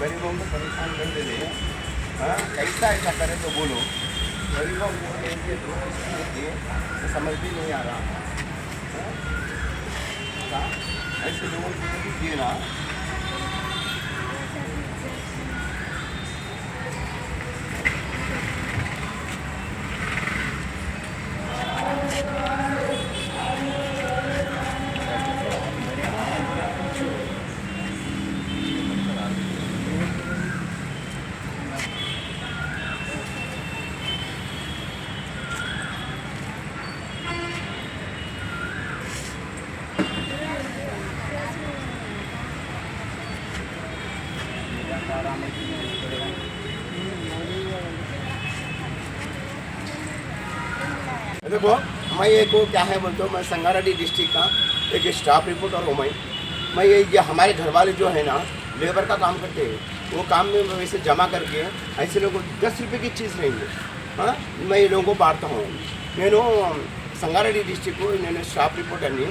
महाराष्ट्र गरीबों को परेशान कर दे रहे हैं हाँ, कैसा ऐसा करे तो बोलो गरीबों को के लिए दो किस्म होती है तो समझ भी नहीं आ रहा हाँ? हाँ, ऐसे लोगों को भी देखो मैं एक को क्या है बोलते हो मैं संगारेड्डी डिस्ट्रिक्ट का एक स्टाफ रिपोर्टर हूँ मैं मैं ये ये हमारे घर वाले जो है ना लेबर का काम करते हैं वो काम में मैं वैसे जमा करके ऐसे लोगों को दस रुपये की चीज़ नहीं है हाँ मैं ये लोगों को बांटता हूँ నేను సంగారెడ్డి డిస్టిక్ నేను స్టాఫ్ రిపోర్టర్ని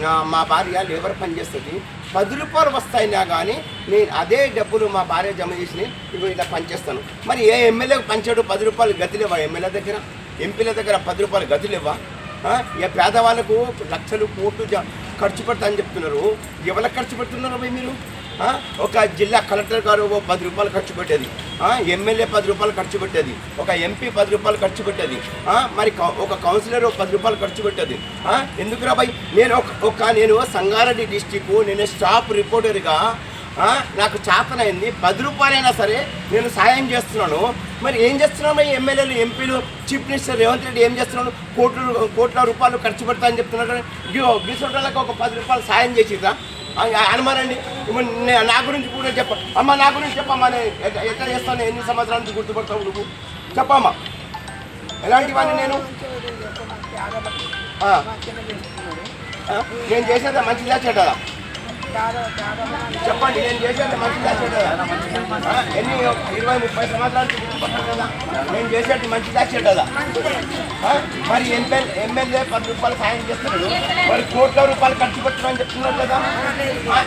నా మా భార్య లేబర్ పని చేస్తుంది పది రూపాయలు వస్తాయినా కానీ నేను అదే డబ్బులు మా భార్య జమ చేసి ఇవి ఇలా పనిచేస్తాను మరి ఏ ఎమ్మెల్యేకి పంచాడు పది రూపాయలు గతి లేవా ఎమ్మెల్యే దగ్గర ఎంపీల దగ్గర పది రూపాయలు గదులు ఇవ్వ ఇక పేదవాళ్ళకు లక్షలు కోట్లు ఖర్చు పెడతామని చెప్తున్నారు. ఎవరికి ఖర్చు పెడుతున్నారు భయ్ మీరు? ఒక జిల్లా కలెక్టర్ గారు ఓ పది రూపాయలు ఖర్చు పెట్టేది. ఎమ్మెల్యే పది రూపాయలు ఖర్చు పెట్టేది. ఒక ఎంపీ పది రూపాయలు ఖర్చు పెట్టేది. మరి కౌ- ఒక కౌన్సిలర్ పది రూపాయలు ఖర్చు పెట్టేది. ఆ? ఎందుకు భయ్? నేను ఒక ఒక నేను సంగారెడ్డి డిస్టిక్ నేను స్టాఫ్ రిపోర్టర్గా నాకు చేతనైంది. పది రూపాయలైనా సరే నేను సాయం చేస్తున్నాను. మరి ఏం చేస్తున్నాము ఈ ఎమ్మెల్యేలు ఎంపీలు చీఫ్ మినిస్టర్ రేవంత్ రెడ్డి ఏం చేస్తున్నాడు? కోట్లు కోట్ల రూపాయలు ఖర్చు పెడతా అని చెప్తున్నాడు. గీసోటాలకు ఒక పది రూపాయలు సాయం చేసిరా అనుమానండి. నా గురించి కూడా చెప్ప అమ్మ నా గురించి చెప్పమ్మా. నేను ఎట్ట- ఎట్లా చేస్తాను? ఎన్ని సంవత్సరాల నుంచి గుర్తుపడతావు నువ్వు? చెప్పమ్మా. ఎలాంటివన్నీ నేను? నేను చేసేదా మంచిదా చెడ్డదా? చెప్పండి నేను చేసేది మంచిదా చెడ్డదా ఆ, ఎన్ని ఇరవై ముప్పై సంవత్సరాల గుర్తుపట్టాను కదా? నేను చేసేది మంచిదా చెడ్డదా ఆ, మరి ఎమ్మెల్యే ఎమ్మెల్యే పది రూపాయలు సాయం చేస్తున్నాడు మరి కోట్ల రూపాయలు ఖర్చు పెట్టమని చెప్తున్నాడు కదా?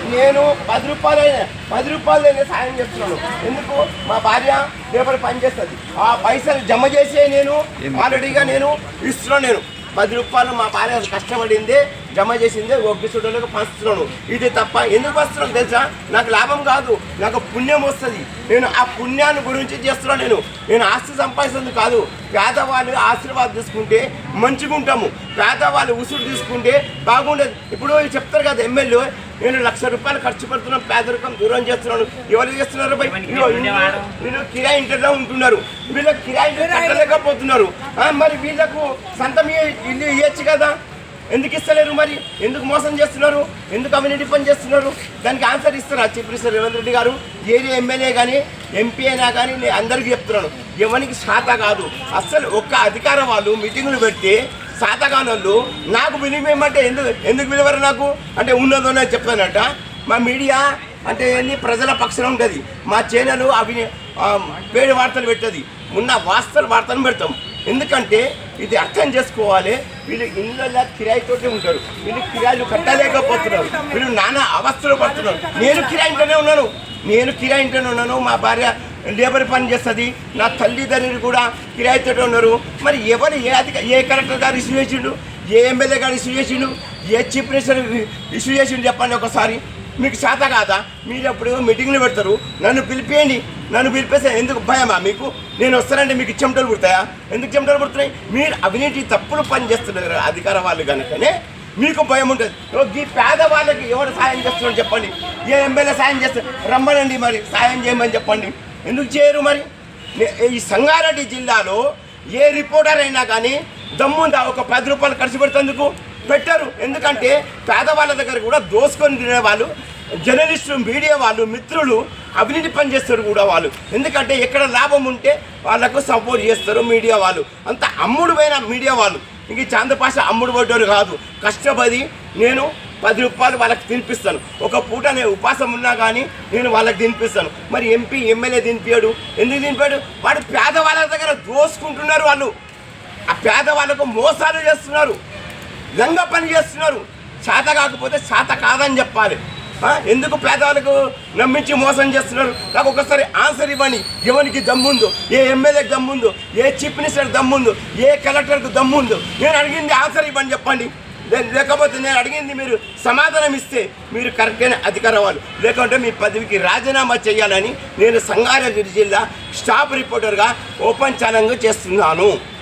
నేను పది రూపాయలు పది రూపాయలు నేను సాయం చేస్తున్నాను. ఎందుకు? మా భార్య రేపటి పని చేస్తుంది. ఆ పైసలు జమ చేసే నేను ఆల్రెడీగా నేను ఇస్తున్నాను నేను. పది రూపాయలు మా భార్య కష్టపడింది. జమ చేసింది ఒగ్గిసుడులకు పంచుతున్నాను ఇది తప్ప ఎందుకు పంచుతున్నాను తెలుసా? నాకు లాభం కాదు నాకు పుణ్యం వస్తుంది. నేను ఆ పుణ్యాన్ని గురించి చేస్తున్నాను నేను. నేను ఆస్తి సంపాదిస్తుంది కాదు. పేదవాళ్ళు ఆశీర్వాదం తీసుకుంటే మంచిగా ఉంటాము. పేదవాళ్ళు ఉసురు తీసుకుంటే బాగుండదు. ఇప్పుడు చెప్తారు కదా ఎమ్మెల్యే నేను లక్ష రూపాయలు ఖర్చు పెడుతున్నాను పేదరికం దూరం చేస్తున్నాను. ఎవరు చేస్తున్నారు వీళ్ళు- కిరాయి ఇంటిలో ఉంటున్నారు. వీళ్ళకి కిరాయి ఇంటి కట్టలేకపోతున్నారు. ఆ, మరి వీళ్ళకు సొంతం ఇల్లు ఇవ్వచ్చు కదా? ఎందుకు ఇస్తలేరు మరి? ఎందుకు మోసం చేస్తున్నారు? ఎందుకు అవినీతి పని చేస్తున్నారు? దానికి ఆన్సర్ ఇస్తారా చీఫ్ మినిస్టర్ రేవంత్ రెడ్డి గారు? ఏది ఎమ్మెల్యే కానీ ఎంపీ అయినా కానీ నేను అందరికీ చెప్తున్నాను. ఎవరికి శాత కాదు. అస్సలు ఒక్క అధికార వాళ్ళు మీటింగులు పెట్టి శాతగానోళ్ళు నాకు వినిమేయమంటే ఎందుకు ఎందుకు విలువరు నాకు? అంటే ఉన్నదో నేను చెప్తానట. మా మీడియా అంటే ఏంది? ప్రజల పక్షం ఉంటుంది. మా ఛానల్ అవి పేరు వార్తలు పెట్టది. ఉన్న వాస్తవ వార్తలు పెడతాం. ఎందుకంటే ఇది అర్థం చేసుకోవాలి వీళ్ళు ఇళ్ళ కిరాయితోటే ఉంటారు. వీళ్ళు కిరాయిలు కట్టలేకపోతున్నారు. వీళ్ళు నానా అవస్థలు పడుతున్నారు. నేను కిరాయి ఉన్నాను. నేను కిరాయి ఉన్నాను. మా భార్య లేబర్ పని చేస్తుంది. నా తల్లిదండ్రులు కూడా కిరాయితోటే ఉన్నారు. మరి ఎవరు ఏ అధిక ఏ కలెక్టర్ గారు ఇష్యూ చేసిండు? ఏ ఎమ్మెల్యే గారు ఇష్యూ చేసిండు? ఏ చీఫ్ మినిస్టర్ ఇష్యూ చేసిండు చెప్పండి ఒకసారి. మీకు శాత కాదా? మీరు ఎప్పుడు మీటింగ్లు పెడతారు. నన్ను పిలిపేయండి. నన్ను పిలిపేస్తే ఎందుకు భయమా మీకు? నేను వస్తానంటే మీకు చెమటలు పుడతాయా? ఎందుకు చెమటలు పుడుతున్నాయి? మీరు అవినీతి తప్పులు పని చేస్తున్నారు అధికార వాళ్ళు కనుకనే. మీకు భయం ఉంటుంది. ఈ పేదవాళ్ళకి ఎవరు సాయం చేస్తున్నారు చెప్పండి. ఏ ఎమ్మెల్యే సాయం చేస్తారు రమ్మనండి మరి సాయం చేయమని చెప్పండి. ఎందుకు చేయరు మరి? ఈ సంగారెడ్డి జిల్లాలో ఏ రిపోర్టర్ అయినా కానీ దమ్ముందా ఒక పది రూపాయలు ఖర్చు పెడుతుందుకు పెట్టరు. ఎందుకంటే పేదవాళ్ళ దగ్గర కూడా దోసుకొని తినే వాళ్ళు జర్నలిస్టులు మీడియా వాళ్ళు మిత్రులు అవినీతి పని చేస్తారు కూడా వాళ్ళు. ఎందుకంటే ఎక్కడ లాభం ఉంటే వాళ్ళకు సపోర్ట్ చేస్తారు మీడియా వాళ్ళు. అంత అమ్ముడు పోయిన మీడియా వాళ్ళు. ఇంక చాంద్రపాష అమ్ముడు పడ్డారు కాదు. కష్టపడి నేను పది రూపాయలు వాళ్ళకి తినిపిస్తాను. ఒక పూట నేను ఉపాసం ఉన్నా కానీ నేను వాళ్ళకి తినిపిస్తాను. మరి ఎంపీ ఎమ్మెల్యే తినిపించాడు ఎందుకు తినిపాడు వాడు పేదవాళ్ళ దగ్గర దోసుకుంటున్నారు వాళ్ళు. ఆ పేదవాళ్ళకు మోసాలు చేస్తున్నారు. లంగ పని చేస్తున్నారు. చేత కాకపోతే చేత కాదని చెప్పాలి. ఎందుకు పేదవాళ్ళకు నమ్మించి మోసం చేస్తున్నారు? నాకు ఒకసారి ఆన్సర్ ఇవ్వండి. ఎవరికి దమ్ముందో? ఏ ఎమ్మెల్యేకి దమ్ముందో? ఏ చీఫ్ మినిస్టర్ దమ్ముందో? ఏ కలెక్టర్కు దమ్ముందో? నేను అడిగింది ఆన్సర్ ఇవ్వండి చెప్పండి. లేకపోతే నేను అడిగింది మీరు సమాధానం ఇస్తే మీరు కరెక్ట్ అయిన అధికారం వాళ్ళు. లేకుంటే మీ పదవికి రాజీనామా చేయాలని నేను సంగారెడ్డి జిల్లా స్టాఫ్ రిపోర్టర్గా ఓపెన్ ఛానల్గా చేస్తున్నాను.